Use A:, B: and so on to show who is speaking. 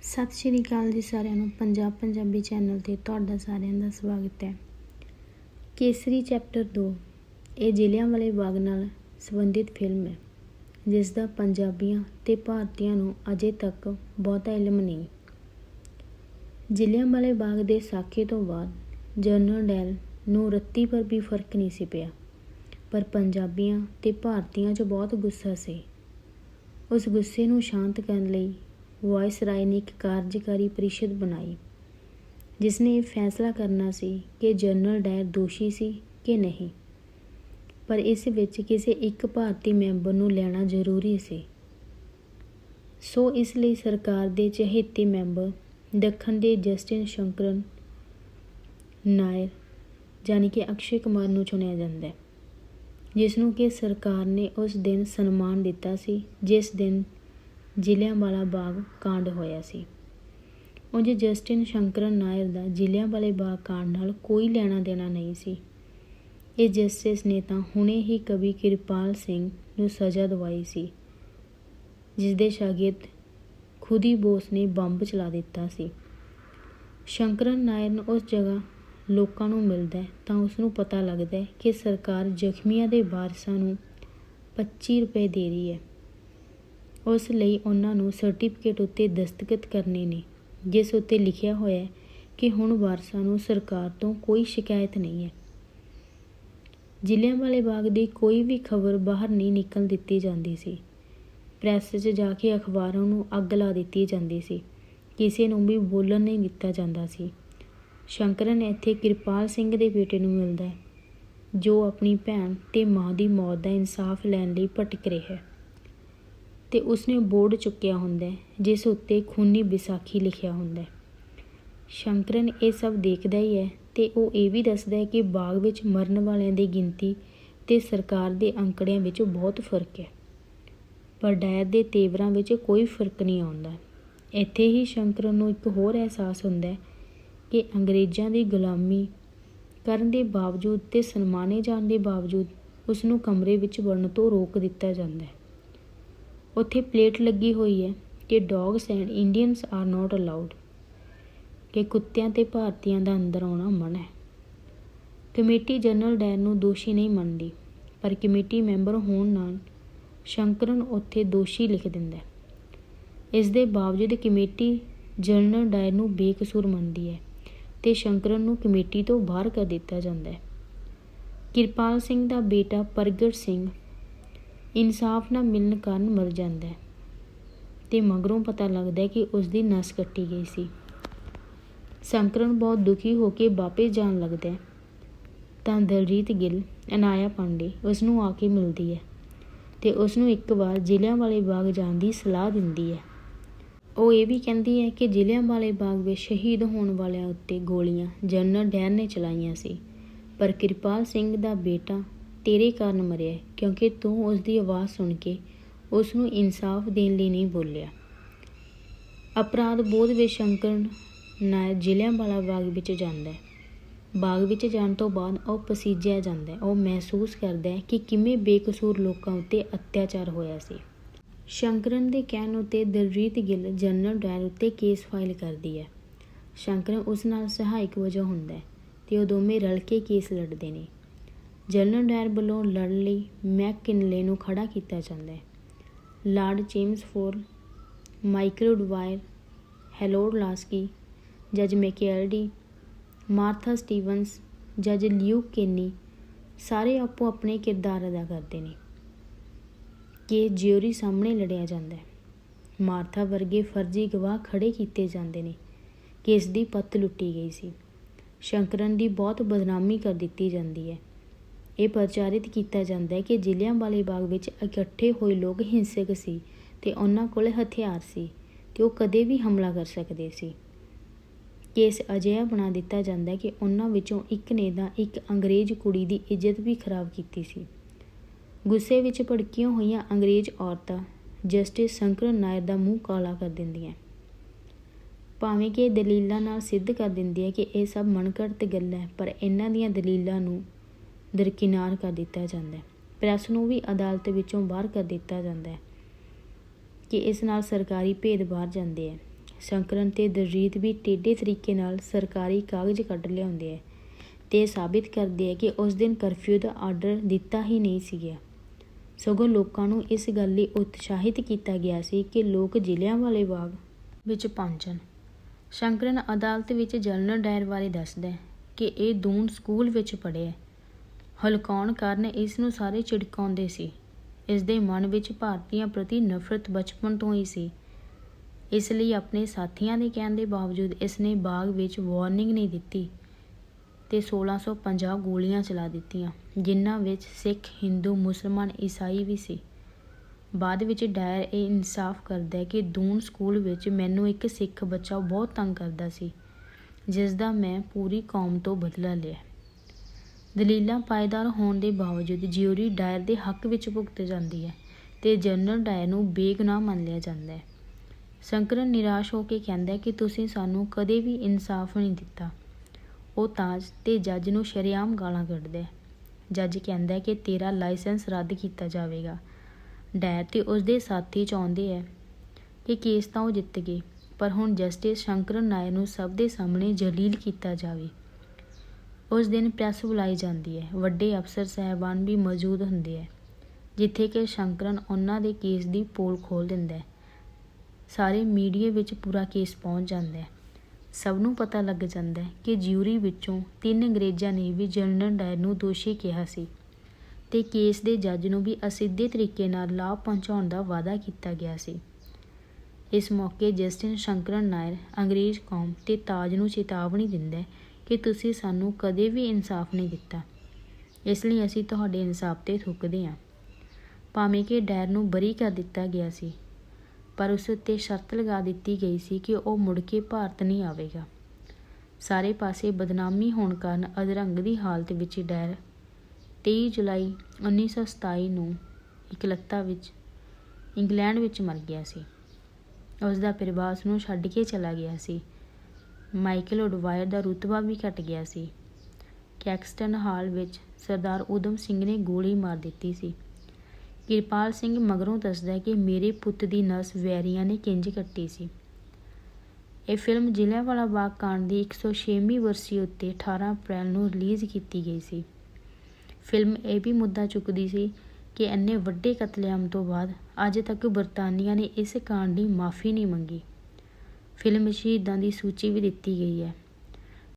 A: ਸਤਿ ਸ਼੍ਰੀ ਅਕਾਲ ਜੀ ਸਾਰਿਆਂ ਨੂੰ। ਪੰਜਾਬ ਪੰਜਾਬੀ ਚੈਨਲ ਤੇ ਤੁਹਾਡਾ ਸਾਰਿਆਂ ਦਾ ਸਵਾਗਤ ਹੈ। ਕੇਸਰੀ ਚੈਪਟਰ 2 ਇਹ ਜ਼ਿਲ੍ਹਿਆਂਵਾਲੇ ਬਾਗ ਨਾਲ ਸੰਬੰਧਿਤ ਫਿਲਮ ਹੈ ਜਿਸ ਦਾ ਪੰਜਾਬੀਆਂ ਤੇ ਭਾਰਤੀਆਂ ਨੂੰ ਅਜੇ ਤੱਕ ਬਹੁਤਾ ਇਲਮ ਨਹੀਂ। ਜ਼ਿਲ੍ਹਿਆਂਵਾਲੇ ਬਾਗ ਦੇ ਸਾਕੇ ਤੋਂ ਬਾਅਦ ਜਨਰਲ ਡੈਲ ਨੂੰ ਰੱਤੀ ਪਰ ਵੀ ਫ਼ਰਕ ਨਹੀਂ ਸੀ ਪਿਆ, ਪਰ ਪੰਜਾਬੀਆਂ ਤੇ ਭਾਰਤੀਆਂ 'ਚ ਬਹੁਤ ਗੁੱਸਾ ਸੀ। ਉਸ ਗੁੱਸੇ ਨੂੰ ਸ਼ਾਂਤ ਕਰਨ ਲਈ ਵਾਇਸਰਾਏ ਨੇ ਇੱਕ ਕਾਰਜਕਾਰੀ ਪਰਿਸ਼ਦ ਬਣਾਈ ਜਿਸ ਨੇ ਇਹ ਫੈਸਲਾ ਕਰਨਾ ਸੀ ਕਿ ਜਨਰਲ ਡਾਇਰ ਦੋਸ਼ੀ ਸੀ ਕਿ ਨਹੀਂ। ਪਰ ਇਸ ਵਿੱਚ ਕਿਸੇ ਇੱਕ ਭਾਰਤੀ ਮੈਂਬਰ ਨੂੰ ਲੈਣਾ ਜ਼ਰੂਰੀ ਸੀ। ਸੋ ਇਸ ਲਈ ਸਰਕਾਰ ਦੇ ਚਹੇਤੇ ਮੈਂਬਰ ਦੱਖਣ ਦੇ ਜਸਟਿਨ ਸ਼ੰਕਰਨ ਨਾਇਰ ਜਾਨੀ ਕਿ ਅਕਸ਼ੇ ਕੁਮਾਰ ਨੂੰ ਚੁਣਿਆ ਜਾਂਦਾ ਹੈ ਜਿਸ ਨੂੰ ਕਿ ਸਰਕਾਰ ਨੇ ਉਸ ਦਿਨ ਸਨਮਾਨ ਦਿੱਤਾ ਸੀ, ਜਿਸ ਦਿਨ ਜ਼ਿਲ੍ਹਿਆਂਵਾਲਾ ਬਾਗ ਕਾਂਡ ਹੋਇਆ ਸੀ। ਉਂਝ ਜਸਟਿਨ ਸ਼ੰਕਰਨ ਨਾਇਰ ਦਾ ਜ਼ਿਲ੍ਹਿਆਂਵਾਲੇ ਬਾਗ ਕਾਂਡ ਨਾਲ ਕੋਈ ਲੈਣਾ ਦੇਣਾ ਨਹੀਂ ਸੀ। ਇਹ ਜਸਟਿਸ ਨੇ ਤਾਂ ਹੁਣੇ ਹੀ ਕਵੀ ਕਿਰਪਾਲ ਸਿੰਘ ਨੂੰ ਸਜ਼ਾ ਦਵਾਈ ਸੀ ਜਿਸ ਦੇ ਸ਼ਾਗਿਰਦ ਖੁਦੀ ਬੋਸ ਨੇ ਬੰਬ ਚਲਾ ਦਿੱਤਾ ਸੀ। ਸ਼ੰਕਰਨ ਨਾਇਰ ਨੂੰ ਉਸ ਜਗ੍ਹਾ ਲੋਕਾਂ ਨੂੰ ਮਿਲਦਾ ਤਾਂ ਉਸ ਨੂੰ ਪਤਾ ਲੱਗਦਾ ਕਿ ਸਰਕਾਰ ਜ਼ਖਮੀਆਂ ਦੇ ਵਾਰਸਾਂ ਨੂੰ 25 ਰੁਪਏ ਦੇ ਰਹੀ ਹੈ। ਉਸ ਲਈ ਉਹਨਾਂ ਨੂੰ ਸਰਟੀਫਿਕੇਟ ਉੱਤੇ ਦਸਤਖਤ ਕਰਨੇ ਨੇ, ਜਿਸ ਉੱਤੇ ਲਿਖਿਆ ਹੋਇਆ ਹੈ ਕਿ ਹੁਣ ਵਾਰਸਾਂ ਨੂੰ ਸਰਕਾਰ ਤੋਂ ਕੋਈ ਸ਼ਿਕਾਇਤ ਨਹੀਂ ਹੈ। ਜ਼ਿਲ੍ਹਿਆਂਵਾਲੇ ਬਾਗ ਦੀ ਕੋਈ ਵੀ ਖਬਰ ਬਾਹਰ ਨਹੀਂ ਨਿਕਲ ਦਿੱਤੀ ਜਾਂਦੀ ਸੀ। ਪ੍ਰੈਸ 'ਚ ਜਾ ਕੇ ਅਖਬਾਰਾਂ ਨੂੰ ਅੱਗ ਲਾ ਦਿੱਤੀ ਜਾਂਦੀ ਸੀ। ਕਿਸੇ ਨੂੰ ਵੀ ਬੋਲਣ ਨਹੀਂ ਦਿੱਤਾ ਜਾਂਦਾ ਸੀ। ਸ਼ੰਕਰਨ ਇੱਥੇ ਕਿਰਪਾਲ ਸਿੰਘ ਦੇ ਬੇਟੇ ਨੂੰ ਮਿਲਦਾ ਹੈ, ਜੋ ਆਪਣੀ ਭੈਣ ਤੇ ਮਾਂ ਦੀ ਮੌਤ ਦਾ ਇਨਸਾਫ ਲੈਣ ਲਈ ਭਟਕ ਰਿਹਾ ਹੈ। ਤੇ ਉਸਨੇ ਬੋਰਡ ਚੁੱਕਿਆ ਹੁੰਦਾ ਜਿਸ ਉੱਤੇ ਖੂਨੀ ਵਿਸਾਖੀ ਲਿਖਿਆ ਹੁੰਦਾ ਸ਼ੰਕਰਨ ਇਹ ਸਭ ਦੇਖਦਾ ਹੀ ਹੈ ਤੇ ਉਹ ਇਹ ਵੀ ਦੱਸਦਾ ਹੈ ਕਿ ਬਾਗ ਵਿੱਚ ਮਰਨ ਵਾਲਿਆਂ ਦੀ ਗਿਣਤੀ ਤੇ ਸਰਕਾਰ ਦੇ ਅੰਕੜਿਆਂ ਵਿੱਚ ਬਹੁਤ ਫ਼ਰਕ ਹੈ। ਪਰ ਡਾਇਰ ਦੇ ਤੇਵਰਾਂ ਵਿੱਚ ਕੋਈ ਫ਼ਰਕ ਨਹੀਂ ਆਉਂਦਾ। ਇੱਥੇ ਹੀ ਸ਼ੰਕਰਨ ਨੂੰ ਇੱਕ ਹੋਰ ਅਹਿਸਾਸ ਹੁੰਦਾ ਕਿ ਅੰਗਰੇਜ਼ਾਂ ਦੀ ਗੁਲਾਮੀ ਕਰਨ ਦੇ ਬਾਵਜੂਦ ਤੇ ਸਨਮਾਨੇ ਜਾਣ ਦੇ ਬਾਵਜੂਦ ਉਸ ਨੂੰ ਕਮਰੇ ਵਿੱਚ ਵੜਨ ਤੋਂ ਰੋਕ ਦਿੱਤਾ ਜਾਂਦਾ ਹੈ। ਉੱਥੇ ਪਲੇਟ ਲੱਗੀ ਹੋਈ ਹੈ ਕਿ dogs and Indians are not allowed ਕਿ ਕੁੱਤਿਆਂ ਤੇ ਭਾਰਤੀਆਂ ਦਾ ਅੰਦਰ ਆਉਣਾ ਮਨ ਹੈ। ਕਮੇਟੀ ਜਨਰਲ ਡੈਰ ਨੂੰ ਦੋਸ਼ੀ ਨਹੀਂ ਮੰਨਦੀ, ਪਰ ਕਮੇਟੀ ਮੈਂਬਰ ਹੋਣ ਨਾਲ ਸ਼ੰਕਰਨ ਉੱਥੇ ਦੋਸ਼ੀ ਲਿਖ ਦਿੰਦਾ ਹੈ। ਇਸ ਦੇ ਬਾਵਜੂਦ ਕਮੇਟੀ ਜਨਰਲ ਡਾਇਰ ਨੂੰ ਬੇਕਸੂਰ ਮੰਨਦੀ ਹੈ ਤੇ ਸ਼ੰਕਰਨ ਨੂੰ ਕਮੇਟੀ ਤੋਂ ਬਾਹਰ ਕਰ ਦਿੱਤਾ ਜਾਂਦਾ ਹੈ। ਕਿਰਪਾਲ ਸਿੰਘ ਦਾ ਬੇਟਾ ਪ੍ਰਗਟ ਸਿੰਘ ਇਨਸਾਫ ਨਾ ਮਿਲਣ ਕਾਰਨ ਮਰ ਜਾਂਦਾ ਹੈ। ਤੇ ਮਗਰੋਂ ਪਤਾ ਲੱਗਦਾ ਹੈ ਕਿ ਉਸ ਦੀ ਨਸ ਕੱਟੀ ਗਈ ਸੀ। ਸ਼ੰਕਰਨ ਬਹੁਤ ਦੁਖੀ ਹੋ ਕੇ ਵਾਪਸ ਜਾਣ ਲੱਗਦਾ ਹੈ। ਤਾਂ ਦਲਜੀਤ ਗਿੱਲ, ਅਨਾਇਆ ਪਾਂਡੇ ਉਸ ਨੂੰ ਆ ਕੇ ਮਿਲਦੀ ਹੈ ਤੇ ਉਸ ਨੂੰ ਇੱਕ ਵਾਰ ਜ਼ਿਲ੍ਹਿਆਂ ਵਾਲੇ ਬਾਗ ਜਾਣ ਦੀ ਸਲਾਹ ਦਿੰਦੀ ਹੈ। ਉਹ ਇਹ ਵੀ ਕਹਿੰਦੀ ਹੈ ਕਿ ਜ਼ਿਲ੍ਹਿਆਂਵਾਲੇ ਬਾਗ ਵਿੱਚ ਸ਼ਹੀਦ ਹੋਣ ਵਾਲਿਆਂ ਉੱਤੇ ਗੋਲੀਆਂ ਜਨਰਲ ਡੈਰ ਨੇ ਚਲਾਈਆਂ ਸੀ। ਪਰ ਕਿਰਪਾਲ ਸਿੰਘ ਦਾ ਬੇਟਾ ਤੇਰੇ ਕਾਰਨ ਮਰਿਆ ਕਿਉਂਕਿ ਤੂੰ ਉਸ ਦੀ ਆਵਾਜ਼ ਸੁਣ ਕੇ ਉਸ ਨੂੰ ਇਨਸਾਫ ਦੇਣ ਲਈ ਨਹੀਂ ਬੋਲਿਆ। ਅਪਰਾਧ ਬੋਧ ਵਿੱਚ ਸ਼ੰਕਰ ਨਾਇਰ ਜ਼ਿਲ੍ਹਿਆਂਵਾਲਾ ਬਾਗ ਵਿੱਚ ਜਾਂਦਾ ਹੈ। ਬਾਗ ਵਿੱਚ ਜਾਣ ਤੋਂ ਬਾਅਦ ਉਹ ਪਸੀਜਿਆ ਜਾਂਦਾ ਹੈ। ਉਹ ਮਹਿਸੂਸ ਕਰਦਾ ਹੈ ਕਿ ਕਿਵੇਂ ਬੇਕਸੂਰ ਲੋਕਾਂ ਉੱਤੇ ਅਤਿਆਚਾਰ ਹੋਇਆ ਸੀ। ਸ਼ੰਕਰਨ ਦੇ ਕਹਿਣ ਉੱਤੇ ਦਲਜੀਤ ਗਿੱਲ ਜਨਰਲ ਡਾਇਰ ਉੱਤੇ ਕੇਸ ਫਾਈਲ ਕਰਦੀ ਹੈ। ਸ਼ੰਕਰਨ ਉਸ ਨਾਲ ਸਹਾਇਕ ਵਜੋਂ ਹੁੰਦਾ ਹੈ ਤੇ ਉਹ ਦੋਵੇਂ ਰਲ ਕੇ ਕੇਸ ਲੜਦੇ ਨੇ। ਜਨਰਲ ਡਾਇਰ ਵੱਲੋਂ ਲੜਨ ਲਈ ਮੈਕਕਿਨਲੇ ਨੂੰ ਖੜ੍ਹਾ ਕੀਤਾ ਜਾਂਦਾ ਹੈ। ਲਾਰਡ ਚੇਮਸ ਫੋਰ ਮਾਈਕਲ ਡਵਾਇਰ ਹੈਲੋਡ ਲਾਸਕੀ, ਜੱਜ ਮੈਕੈਲਡੀ, ਮਾਰਥਾ ਸਟੀਵਨਸ, ਜੱਜ ਲਿਊ ਕੇਨੀ ਸਾਰੇ ਆਪੋ ਆਪਣੇ ਕਿਰਦਾਰ ਅਦਾ ਕਰਦੇ ਨੇ। ਕਿ ਜਿਊਰੀ ਸਾਹਮਣੇ ਲੜਿਆ ਜਾਂਦਾ ਹੈ। ਮਾਰਥਾ ਵਰਗੇ ਫਰਜ਼ੀ ਗਵਾਹ ਖੜੇ ਕੀਤੇ ਜਾਂਦੇ ਨੇ ਕਿ ਇਸ ਦੀ ਪੱਤ ਲੁੱਟੀ ਗਈ ਸੀ। ਸ਼ੰਕਰਨ ਦੀ ਬਹੁਤ ਬਦਨਾਮੀ ਕਰ ਦਿੱਤੀ ਜਾਂਦੀ ਹੈ। ਇਹ ਪ੍ਰਚਾਰਿਤ ਕੀਤਾ ਜਾਂਦਾ ਹੈ ਕਿ ਜ਼ਿਲ੍ਹਿਆਂਵਾਲੇ ਬਾਗ ਵਿੱਚ ਇਕੱਠੇ ਹੋਏ ਲੋਕ ਹਿੰਸਕ ਸੀ ਤੇ ਉਹਨਾਂ ਕੋਲ ਹਥਿਆਰ ਸੀ ਤੇ ਉਹ ਕਦੇ ਵੀ ਹਮਲਾ ਕਰ ਸਕਦੇ ਸੀ। ਕੇਸ ਅਜਿਹਾ ਬਣਾ ਦਿੱਤਾ ਜਾਂਦਾ ਕਿ ਉਹਨਾਂ ਵਿੱਚੋਂ ਇੱਕ ਨੇ ਤਾਂ ਇੱਕ ਅੰਗਰੇਜ਼ ਕੁੜੀ ਦੀ ਇੱਜ਼ਤ ਵੀ ਖਰਾਬ ਕੀਤੀ ਸੀ। ਗੁੱਸੇ ਵਿੱਚ ਭੜਕੀਆਂ ਹੋਈਆਂ ਅੰਗਰੇਜ਼ ਔਰਤਾਂ ਜਸਟਿਸ ਸ਼ੰਕਰ ਨਾਇਰ ਦਾ ਮੂੰਹ ਕਾਲਾ ਕਰ ਦਿੰਦੀਆਂ। ਭਾਵੇਂ ਕਿ ਦਲੀਲਾਂ ਨਾਲ ਸਿੱਧ ਕਰ ਦਿੰਦੀ ਹੈ ਕਿ ਇਹ ਸਭ ਮਨਘੜਤ ਗੱਲ ਹੈ, ਪਰ ਇਹਨਾਂ ਦੀਆਂ ਦਲੀਲਾਂ ਨੂੰ ਦਰਕਿਨਾਰ ਕਰ ਦਿੱਤਾ ਜਾਂਦਾ ਹੈ। ਪ੍ਰੈਸ ਨੂੰ ਵੀ ਅਦਾਲਤ ਵਿੱਚੋਂ ਬਾਹਰ ਕਰ ਦਿੱਤਾ ਜਾਂਦਾ ਹੈ ਕਿ ਇਸ ਨਾਲ ਸਰਕਾਰੀ ਭੇਦ ਬਾਹਰ ਜਾਂਦੇ ਹੈ। ਸ਼ੰਕਰਨ ਤੇ ਦਰਜੀਤ ਵੀ ਟੇਢੇ ਤਰੀਕੇ ਨਾਲ ਸਰਕਾਰੀ ਕਾਗਜ਼ ਕੱਢ ਲਿਆਉਂਦੇ ਹੈ ਤੇ ਸਾਬਿਤ ਕਰਦੇ ਹੈ ਕਿ ਉਸ ਦਿਨ ਕਰਫਿਊ ਦਾ ਆਰਡਰ ਦਿੱਤਾ ਹੀ ਨਹੀਂ ਸੀਗਾ। ਸਗੋਂ ਲੋਕਾਂ ਨੂੰ ਇਸ ਗੱਲ ਲਈ ਉਤਸ਼ਾਹਿਤ ਕੀਤਾ ਗਿਆ ਸੀ ਕਿ ਲੋਕ ਜ਼ਿਲ੍ਹਿਆਂ ਵਾਲੇ ਬਾਗ ਵਿੱਚ ਪਹੁੰਚਣ ਸ਼ੰਕਰਨ ਅਦਾਲਤ ਵਿੱਚ ਜਨਰਲ ਡਾਇਰ ਬਾਰੇ ਦੱਸਦਾ ਕਿ ਇਹ ਦੂਨ ਸਕੂਲ ਵਿੱਚ ਪੜ੍ਹਿਆ ਹਲਕਾਉਣ ਕਾਰਨ ਇਸ ਨੂੰ ਸਾਰੇ ਝਿੜਕਾਉਂਦੇ ਸੀ। ਇਸ ਦੇ ਮਨ ਵਿੱਚ ਭਾਰਤੀਆਂ ਪ੍ਰਤੀ ਨਫ਼ਰਤ ਬਚਪਨ ਤੋਂ ਹੀ ਸੀ। ਇਸ ਲਈ ਆਪਣੇ ਸਾਥੀਆਂ ਦੇ ਕਹਿਣ ਦੇ ਬਾਵਜੂਦ ਇਸ ਨੇ ਬਾਗ ਵਿੱਚ ਵਾਰਨਿੰਗ ਨਹੀਂ ਦਿੱਤੀ ਤੇ 1650 ਗੋਲੀਆਂ ਚਲਾ ਦਿੱਤੀਆਂ, ਜਿਨ੍ਹਾਂ ਵਿੱਚ ਸਿੱਖ, ਹਿੰਦੂ, ਮੁਸਲਮਾਨ, ਈਸਾਈ ਵੀ ਸੀ। ਬਾਅਦ ਵਿੱਚ ਡਾਇਰ ਇਹ ਇਨਸਾਫ ਕਰਦਾ ਹੈ ਕਿ ਦੂਨ ਸਕੂਲ ਵਿੱਚ ਮੈਨੂੰ ਇੱਕ ਸਿੱਖ ਬੱਚਾ ਬਹੁਤ ਤੰਗ ਕਰਦਾ ਸੀ, ਜਿਸ ਦਾ ਮੈਂ ਪੂਰੀ ਕੌਮ ਤੋਂ ਬਦਲਾ ਲਿਆ। ਦਲੀਲਾਂ ਪਾਏਦਾਰ ਹੋਣ ਦੇ ਬਾਵਜੂਦ ਜਿਊਰੀ ਡਾਇਰ ਦੇ ਹੱਕ ਵਿੱਚ ਭੁਗਤ ਜਾਂਦੀ ਹੈ ਤੇ ਜਨਰਲ ਡਾਇਰ ਨੂੰ ਬੇਗੁਨਾਹ ਮੰਨ ਲਿਆ ਜਾਂਦਾ ਹੈ। ਸ਼ੰਕਰਨ ਨਿਰਾਸ਼ ਹੋ ਕੇ ਕਹਿੰਦਾ ਹੈ ਕਿ ਤੁਸੀਂ ਸਾਨੂੰ ਕਦੇ ਵੀ ਇਨਸਾਫ ਨਹੀਂ ਦਿੱਤਾ। ਉਹ ਤਾਜ ਤੇ ਜੱਜ ਨੂੰ ਸ਼ਰੇਆਮ ਗਾਲਾਂ ਕੱਢਦਾ ਹੈ। ਜੱਜ ਕਹਿੰਦਾ ਹੈ ਕਿ ਤੇਰਾ ਲਾਇਸੈਂਸ ਰੱਦ ਕੀਤਾ ਜਾਵੇਗਾ। ਡਾਇਰ ਤੇ ਉਸਦੇ ਸਾਥੀ ਚਾਹੁੰਦੇ ਹੈ ਕਿ ਕੇਸ ਤਾਂ ਉਹ ਜਿੱਤ ਗਏ, ਪਰ ਹੁਣ ਜਸਟਿਸ ਸ਼ੰਕਰਨ ਨਾਇਰ ਨੂੰ ਸਭ ਦੇ ਸਾਹਮਣੇ ਜਲੀਲ ਕੀਤਾ ਜਾਵੇ। ਉਸ ਦਿਨ ਪ੍ਰੈਸ ਬੁਲਾਈ ਜਾਂਦੀ ਹੈ। ਵੱਡੇ ਅਫਸਰ ਸਹਿਬਾਨ ਵੀ ਮੌਜੂਦ ਹੁੰਦੇ ਹੈ, ਜਿੱਥੇ ਕਿ ਸ਼ੰਕਰਨ ਉਹਨਾਂ ਦੇ ਕੇਸ ਦੀ ਪੋਲ ਖੋਲ ਦਿੰਦਾ ਹੈ। ਸਾਰੇ ਮੀਡੀਆ ਵਿੱਚ ਪੂਰਾ ਕੇਸ ਪਹੁੰਚ ਜਾਂਦਾ ਹੈ। ਸਭ ਨੂੰ ਪਤਾ ਲੱਗ ਜਾਂਦਾ ਹੈ ਕਿ ਜਿਊਰੀ ਵਿੱਚੋਂ ਤਿੰਨ ਅੰਗਰੇਜ਼ਾਂ ਨੇ ਵੀ ਜਨਰਲ ਡਾਇਰ ਨੂੰ ਦੋਸ਼ੀ ਕਿਹਾ ਸੀ ਤੇ ਕੇਸ ਦੇ ਜੱਜ ਨੂੰ ਵੀ ਅਸਿੱਧੇ ਤਰੀਕੇ ਨਾਲ ਲਾਭ ਪਹੁੰਚਾਉਣ ਦਾ ਵਾਅਦਾ ਕੀਤਾ ਗਿਆ ਸੀ। ਇਸ ਮੌਕੇ ਜਸਟਿਸ ਸ਼ੰਕਰਨ ਨਾਇਰ, ਅੰਗਰੇਜ਼ ਕੌਮ ਤੇ ਤਾਜ ਨੂੰ ਚੇਤਾਵਨੀ ਦਿੰਦਾ ਹੈ ਕਿ ਤੁਸੀਂ ਸਾਨੂੰ ਕਦੇ ਵੀ ਇਨਸਾਫ ਨਹੀਂ ਦਿੱਤਾ। ਇਸ ਲਈ ਅਸੀਂ ਤੁਹਾਡੇ ਇਨਸਾਫ ਤੇ ਥੁੱਕਦੇ ਹਾਂ। ਭਾਵੇਂ ਕਿ ਡੈਰ ਨੂੰ ਬਰੀ ਕਰ ਦਿੱਤਾ ਗਿਆ ਸੀ, ਪਰ ਉਸ ਉੱਤੇ ਸ਼ਰਤ ਲਗਾ ਦਿੱਤੀ ਗਈ ਸੀ ਕਿ ਉਹ ਮੁੜ ਕੇ ਭਾਰਤ ਨਹੀਂ ਆਵੇਗਾ। ਸਾਰੇ ਪਾਸੇ ਬਦਨਾਮੀ ਹੋਣ ਕਾਰਨ ਅਧਰੰਗ ਦੀ ਹਾਲਤ ਵਿੱਚ ਡੈਰ। 23 ਜੁਲਾਈ 1927 ਨੂੰ ਇਕਲੱਤਾ ਵਿੱਚ ਇੰਗਲੈਂਡ ਵਿੱਚ ਮਰ ਗਿਆ ਸੀ। ਉਸ ਦਾ ਪਰਿਵਾਰ ਉਸ ਨੂੰ ਛੱਡ ਕੇ ਚਲਾ ਗਿਆ ਸੀ। ਮਾਈਕਲ ਓਡਵਾਇਰ ਦਾ ਰੁਤਬਾ ਵੀ ਘਟ ਗਿਆ ਸੀ। ਕੈਕਸਟਨ ਹਾਲ ਵਿੱਚ ਸਰਦਾਰ ਉਦਮ ਸਿੰਘ ਨੇ ਗੋਲੀ ਮਾਰ ਦਿੱਤੀ ਸੀ। ਕਿਰਪਾਲ ਸਿੰਘ ਮਗਰੋਂ ਦੱਸਦਾ ਹੈ ਕਿ ਮੇਰੇ ਪੁੱਤ ਦੀ ਨਸ ਵੈਰੀਆਂ ਨੇ ਕਿੰਜ ਕੱਟੀ ਸੀ। ਇਹ ਫਿਲਮ ਜ਼ਿਲ੍ਹਿਆਂਵਾਲਾ ਬਾਗ ਕਾਂਡ ਦੀ 106ਵੀਂ ਵਰਸੀ ਉੱਤੇ 18 ਅਪ੍ਰੈਲ ਨੂੰ ਰਿਲੀਜ਼ ਕੀਤੀ ਗਈ ਸੀ। ਫਿਲਮ ਇਹ ਵੀ ਮੁੱਦਾ ਚੁੱਕਦੀ ਸੀ ਕਿ ਇੰਨੇ ਵੱਡੇ ਕਤਲੇਆਮ ਤੋਂ ਬਾਅਦ ਅੱਜ ਤੱਕ ਬਰਤਾਨੀਆ ਨੇ ਇਸ ਕਾਂਡ ਦੀ ਮਾਫੀ ਨਹੀਂ ਮੰਗੀ। ਫਿਲਮ ਸ਼ਹੀਦਾਂ ਦੀ ਸੂਚੀ ਵੀ ਦਿੱਤੀ ਗਈ ਹੈ।